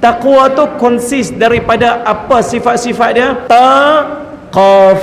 Takwa tu konsis daripada apa sifat-sifat dia? Ta, qaf,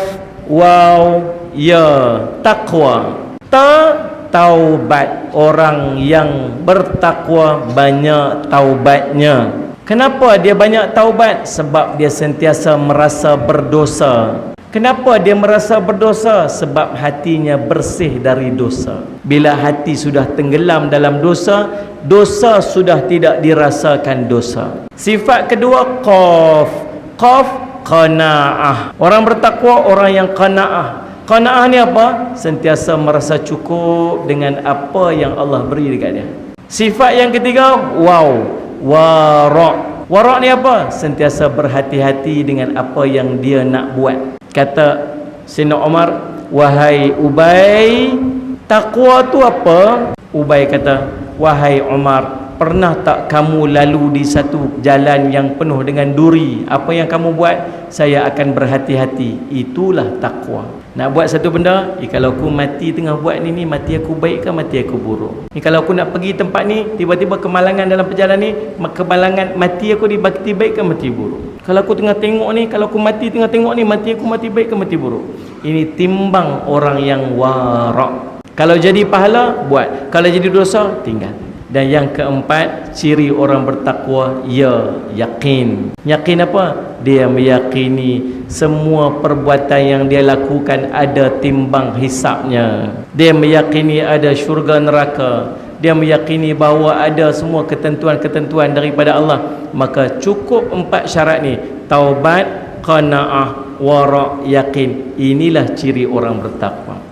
waw, ya. Takwa. Ta, taubat. Orang yang bertakwa banyak taubatnya. Kenapa dia banyak taubat? Sebab dia sentiasa merasa berdosa. Kenapa dia merasa berdosa? Sebab hatinya bersih dari dosa. Bila hati sudah tenggelam dalam dosa, dosa sudah tidak dirasakan dosa. Sifat kedua qaf. Qaf qanaah. Orang bertakwa orang yang qanaah. Qanaah ni apa? Sentiasa merasa cukup dengan apa yang Allah beri dekat dia. Sifat yang ketiga, wow, wara'. Wara' ni apa? Sentiasa berhati-hati dengan apa yang dia nak buat kata Sina Omar wahai Ubay takwa tu apa? Ubay kata wahai Omar pernah tak kamu lalu di satu jalan yang penuh dengan duri? Apa yang kamu buat? Saya akan berhati-hati. Itulah takwa. Nak buat satu benda eh, kalau aku mati tengah buat ni ni mati aku baik ke mati aku buruk? Ni kalau aku nak pergi tempat ni tiba-tiba kemalangan dalam perjalanan ni kemalangan mati aku dibakti baik ke mati buruk? Kalau aku tengah tengok ni kalau aku mati tengah tengok ni mati aku mati baik ke mati buruk? Ini timbang orang yang warak. Kalau jadi pahala buat. Kalau jadi dosa tinggal dan yang keempat ciri orang bertakwa ya yakin. Yakin apa? Dia meyakini semua perbuatan yang dia lakukan ada timbang hisapnya. Dia meyakini ada syurga neraka. Dia meyakini bahawa ada semua ketentuan-ketentuan daripada Allah. Maka cukup empat syarat ni. Taubat qanaah wara yakin. Inilah ciri orang bertakwa